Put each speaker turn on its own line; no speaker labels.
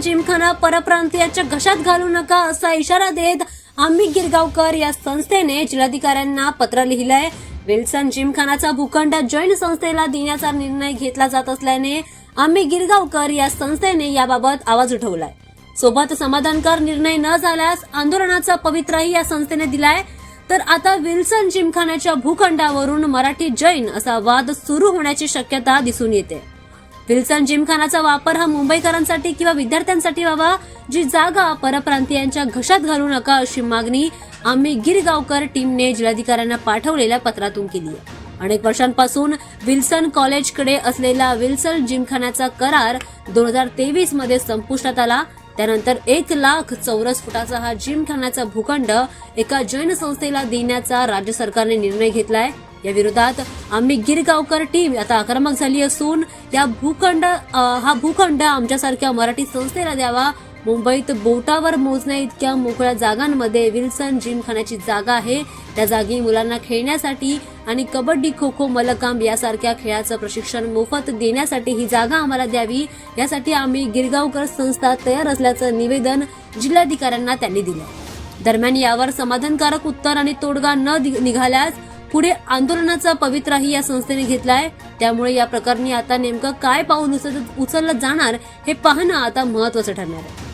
जिमखाना परप्रांतीयाच्या घशात घालू नका असा इशारा देत आम्ही गिरगावकर या संस्थेने जिल्हाधिकाऱ्यांना पत्र लिहिलंय. विल्सन जिमखानाचा भूखंड जैन संस्थेला देण्याचा निर्णय घेतला जात असल्याने आम्ही गिरगावकर या संस्थेने याबाबत आवाज उठवलाय. सोबत समाधानकार निर्णय न झाल्यास आंदोलनाचा पवित्राही या संस्थेने दिलाय. तर आता विल्सन जिमखानाच्या भूखंडावरून मराठी जैन असा वाद सुरू होण्याची शक्यता दिसून येते. विल्सन जिमखानाचा वापर हा मुंबईकरांसाठी किंवा विद्यार्थ्यांसाठी व्हावा जी जागा परप्रांतीयांच्या घशात घालू नका अशी मागणी आम्ही गिरगावकर टीमने जिल्हाधिकाऱ्यांना पाठवलेल्या पत्रातून केली आहे. अनेक वर्षांपासून विल्सन कॉलेजकडे असलेला विल्सन जिमखान्याचा करार दोन हजार तेवीसमध्ये संपुष्टात आला. त्यानंतर एक लाख चौरस फुटाचा हा जिमखान्याचा भूखंड एका जैन संस्थेला देण्याचा राज्य सरकारने निर्णय घेतलाय. या विरोधात आम्ही गिरगावकर टीम आता आक्रमक झाली असून या भूखंड हा भूखंड आमच्यासारख्या मराठी संस्थेला द्यावा. मुंबईत बोटावर मोजण्या इतक्या मोकळ्या जागांमध्ये विल्सन जिमखान्याची जागा आहे. त्या जागी मुलांना खेळण्यासाठी आणि कबड्डी खो खो मलकांब यासारख्या खेळाचं प्रशिक्षण मोफत देण्यासाठी ही जागा आम्हाला द्यावी. यासाठी आम्ही गिरगावकर संस्था तयार असल्याचं निवेदन जिल्हाधिकाऱ्यांना त्यांनी दिलं. दरम्यान यावर समाधानकारक उत्तर आणि तोडगा न दि- निघाल्यास पुढे आंदोलनाचा पवित्राही या संस्थेने घेतलाय. त्यामुळे या प्रकरणी आता नेमकं काय पाऊल उचल- उचललं जाणार हे पाहणं आता महत्वाचं ठरणार आहे.